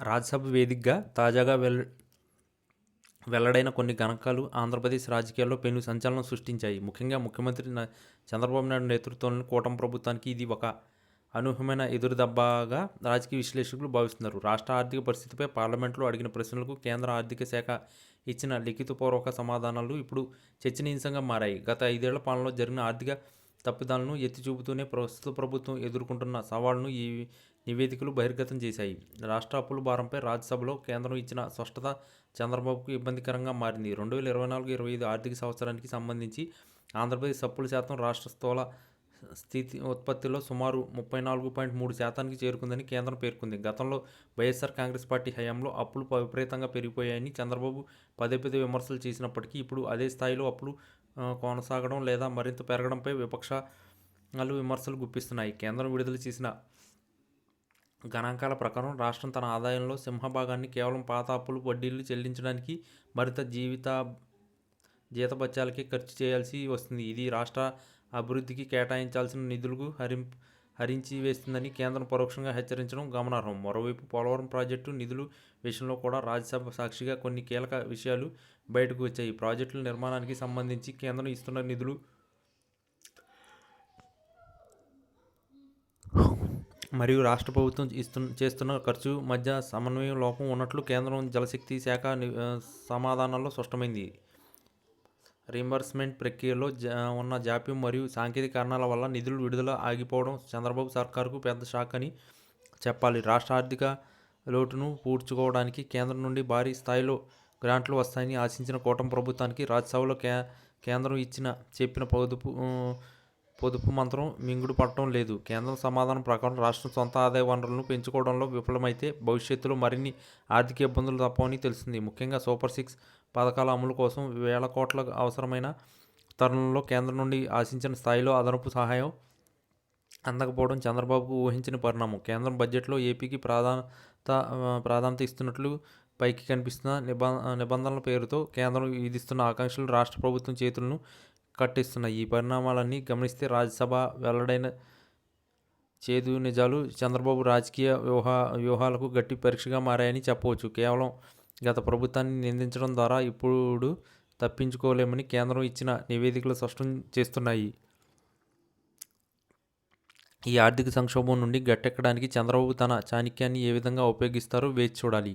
రాజ్యసభ వేదికగా తాజాగా వెల్ వెల్లడైన కొన్ని గణకాలు ఆంధ్రప్రదేశ్ రాజకీయాల్లో పెను సంచలనం సృష్టించాయి. ముఖ్యంగా ముఖ్యమంత్రి చంద్రబాబు నాయుడు నేతృత్వంలోని కూటమి ప్రభుత్వానికి ఇది ఒక అనూహ్యమైన ఎదురుదెబ్బగా రాజకీయ విశ్లేషకులు భావిస్తున్నారు. రాష్ట్ర ఆర్థిక పరిస్థితిపై పార్లమెంట్లో అడిగిన ప్రశ్నలకు కేంద్ర ఆర్థిక శాఖ ఇచ్చిన లిఖితపూర్వక సమాధానాలు ఇప్పుడు చర్చనీయాంశంగా మారాయి. గత ఐదేళ్ళ పాలనలో జరిగిన ఆర్థిక తప్పిదాలను ఎత్తి చూపుతూనే ప్రస్తుత ప్రభుత్వం ఎదుర్కొంటున్న సవాళ్ళను ఈ నివేదికలు బహిర్గతం చేశాయి. రాష్ట్ర అప్పుల భారంపై రాజ్యసభలో కేంద్రం ఇచ్చిన స్పష్టత చంద్రబాబుకు ఇబ్బందికరంగా మారింది. రెండు వేల ఇరవై నాలుగు ఇరవై ఐదు ఆర్థిక సంవత్సరానికి సంబంధించి ఆంధ్రప్రదేశ్ అప్పుల శాతం రాష్ట్ర స్థూల స్థితి ఉత్పత్తిలో సుమారు ముప్పై నాలుగు పాయింట్ మూడు శాతానికి చేరుకుందని కేంద్రం పేర్కొంది. గతంలో వైఎస్ఆర్ కాంగ్రెస్ పార్టీ హయాంలో అప్పులు విపరీతంగా పెరిగిపోయాయని చంద్రబాబు పదే పదే విమర్శలు చేసినప్పటికీ ఇప్పుడు అదే స్థాయిలో అప్పులు కొనసాగడం లేదా మరింత పెరగడంపై విపక్షాలు విమర్శలు గుప్పిస్తున్నాయి. కేంద్రం విడుదల చేసిన గణాంకాల ప్రకారం రాష్ట్రం తన ఆదాయంలో సింహభాగాన్ని కేవలం పాత అప్పులు వడ్డీలు చెల్లించడానికి మరింత జీవిత జీతభత్యాలకే ఖర్చు చేయాల్సి వస్తుంది. ఇది రాష్ట్ర అభివృద్ధికి కేటాయించాల్సిన నిధులకు హరిం హరించి వేస్తుందని కేంద్రం పరోక్షంగా హెచ్చరించడం గమనార్హం. మరోవైపు పోలవరం ప్రాజెక్టు నిధులు విషయంలో కూడా రాజ్యసభ సాక్షిగా కొన్ని కీలక విషయాలు బయటకు వచ్చాయి. ప్రాజెక్టుల నిర్మాణానికి సంబంధించి కేంద్రం ఇస్తున్న నిధులు మరియు రాష్ట్ర ప్రభుత్వం ఇస్తు చేస్తున్న ఖర్చు మధ్య సమన్వయం లోపం ఉన్నట్లు కేంద్రం జలశక్తి శాఖ సమాధానాల్లో స్పష్టమైంది. రీంబర్స్మెంట్ ప్రక్రియలో జా ఉన్న జాప్యం మరియు సాంకేతిక కారణాల వల్ల నిధులు విడుదల ఆగిపోవడం చంద్రబాబు సర్కారుకు పెద్ద షాక్ అని చెప్పాలి. రాష్ట్ర ఆర్థిక లోటును పూడ్చుకోవడానికి కేంద్రం నుండి భారీ స్థాయిలో గ్రాంట్లు వస్తాయని ఆశించిన కూటమి ప్రభుత్వానికి రాజ్యసభలో కే కేంద్రం ఇచ్చిన చెప్పిన పొదుపు పొదుపు మంత్రం మింగుడు పట్టడం లేదు. కేంద్రం సమాధానం ప్రకారం రాష్ట్రం సొంత ఆదాయ వనరులను పెంచుకోవడంలో విఫలమైతే భవిష్యత్తులో మరిన్ని ఆర్థిక ఇబ్బందులు తప్పవని తెలిసింది. ముఖ్యంగా సూపర్ సిక్స్ పథకాల అమలు కోసం వేల కోట్ల అవసరమైన తరుణంలో కేంద్రం నుండి ఆశించిన స్థాయిలో అదనపు సహాయం అందకపోవడం చంద్రబాబుకు ఊహించిన పరిణామం. కేంద్రం బడ్జెట్లో ఏపీకి ప్రాధాన్యత ప్రాధాన్యత ఇస్తున్నట్లు పైకి కనిపిస్తున్న నిబ నిబంధనల పేరుతో కేంద్రం విధిస్తున్న ఆకాంక్షలు రాష్ట్ర ప్రభుత్వం చేతులను కట్టిస్తున్నాయి ఈ పరిణామాలన్నీ గమనిస్తే రాజ్యసభ వెల్లడైన చేదు నిజాలు చంద్రబాబు రాజకీయ వ్యూహ వ్యూహాలకు గట్టి పరీక్షగా మారాయని చెప్పవచ్చు. కేవలం గత ప్రభుత్వాన్ని నిందించడం ద్వారా ఇప్పుడు తప్పించుకోలేమని కేంద్రం ఇచ్చిన నివేదికలు స్పష్టం చేస్తున్నాయి. ఈ ఆర్థిక సంక్షోభం నుండి గట్టెక్కడానికి చంద్రబాబు తన చాణక్యాన్ని ఏ విధంగా ఉపయోగిస్తారో వేచి చూడాలి.